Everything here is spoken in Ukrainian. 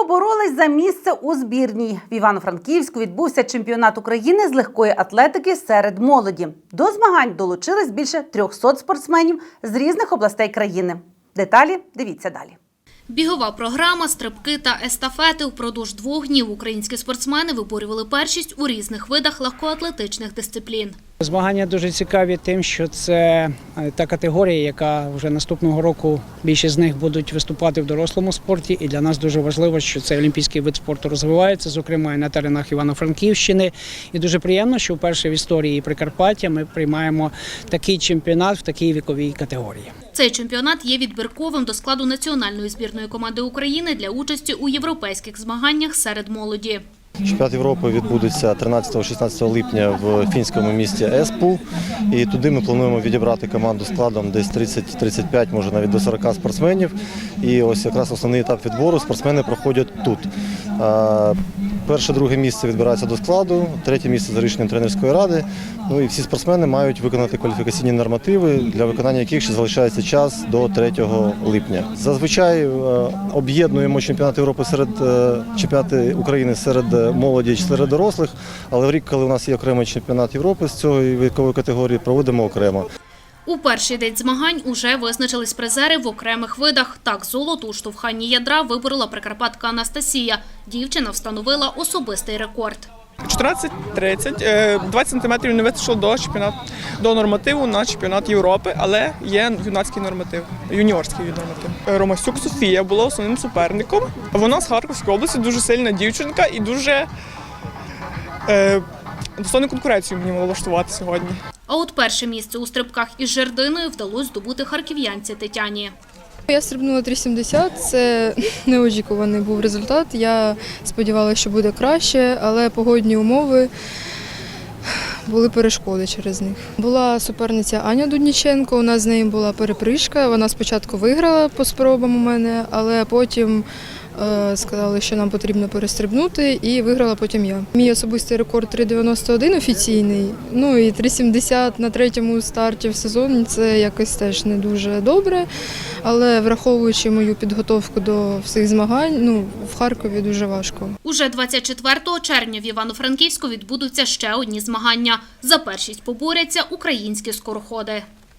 Поборолись за місце у збірній. В Івано-Франківську відбувся чемпіонат України з легкої атлетики серед молоді. До змагань долучились більше 300 спортсменів з різних областей країни. Деталі дивіться далі. Бігова програма, стрибки та естафети. Впродовж двох днів українські спортсмени виборювали першість у різних видах легкоатлетичних дисциплін. Змагання дуже цікаві тим, що це е, та категорія, яка вже наступного року більшість з них будуть виступати в дорослому спорті. І для нас дуже важливо, що цей олімпійський вид спорту розвивається, зокрема і на теренах Івано-Франківщини. І дуже приємно, що вперше в історії Прикарпаття ми приймаємо такий чемпіонат в такій віковій категорії. Цей чемпіонат є відбірковим до складу національної збірної команди України для участі у європейських змаганнях серед молоді. Чемпіонат Європи відбудеться 13-16 липня в фінському місті Еспу. І туди ми плануємо відібрати команду складом десь 30-35, може навіть до 40 спортсменів. І ось якраз основний етап відбору спортсмени проходять тут. А, Перше, друге місце відбирається до складу, третє місце за рішенням тренерської ради. Ну і всі спортсмени мають виконати кваліфікаційні нормативи, для виконання яких ще залишається час до 3 липня. Зазвичай е, об'єднуємо чемпіонат Європи серед е, чемпіонати України серед е, молоді чи серед дорослих, але в рік, коли у нас є окремий чемпіонат Європи з цієї вікової категорії, проводимо окремо. У перший день змагань уже визначились призери в окремих видах. Так, золото у штовханні ядра виборола прикарпатка Анастасія. Дівчина встановила особистий рекорд. 14.30, е, 20 сантиметрів не вистачило до чемпіонату до нормативу на чемпіонат Європи, але є юнацький норматив, юніорський норматив. Е, Ромасюк Софія була основним суперником. Вона з Харківської області дуже сильна дівчинка і дуже е, достойну конкуренцію мені влаштувати сьогодні. А от перше місце у стрибках із жердиною вдалося здобути харків'янці Тетяні. Я стрибнула 3,70, це неочікуваний був результат. Я сподівалася, що буде краще, але погодні умови були перешкоди через них. Була суперниця Аня Дудніченко, у нас з нею була перепришка. Вона спочатку виграла по спробам у мене, але потім сказали, що нам потрібно перестрибнути, і виграла потім я. Мій особистий рекорд 3,91 офіційний. Ну і 3,70 на третьому старті в сезоні це якось теж не дуже добре. Але враховуючи мою підготовку до всіх змагань, ну в Харкові дуже важко. Уже 24 червня в Івано-Франківську відбудуться ще одні змагання. За першість поборяться українські скороходи.